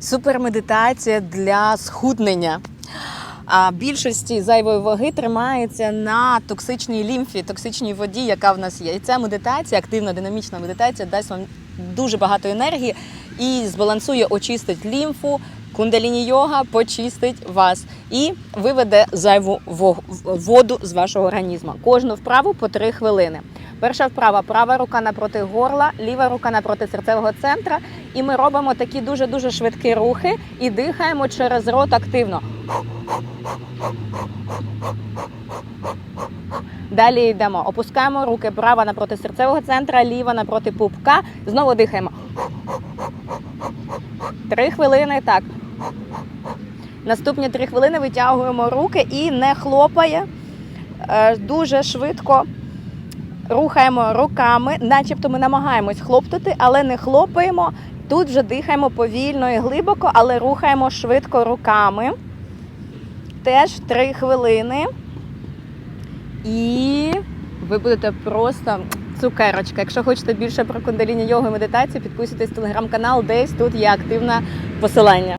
супермедитація для схуднення. А більшості зайвої ваги тримається на токсичній лімфі, токсичній воді, яка в нас є. І ця медитація, активна динамічна медитація, дасть вам дуже багато енергії і збалансує, очистить лімфу. Кундаліні йога почистить вас і виведе зайву воду з вашого організму. Кожну вправу по 3 хвилини. Перша вправа права рука напроти горла, ліва рука напроти серцевого центра. І ми робимо такі дуже дуже швидкі рухи і дихаємо через рот активно. Далі йдемо. Опускаємо руки права напроти серцевого центра, ліва напроти пупка. Знову дихаємо. Три хвилини так. Наступні три хвилини витягуємо руки і не хлопає. Е, Дуже швидко рухаємо руками, начебто ми намагаємось хлоптати, але не хлопаємо. Тут вже дихаємо повільно і глибоко, але рухаємо швидко руками. Теж три хвилини. І ви будете просто цукерочка. Якщо хочете більше про кундаліні йогу і медитацію, підписуйтесь в телеграм-канал, десь тут є активне посилання.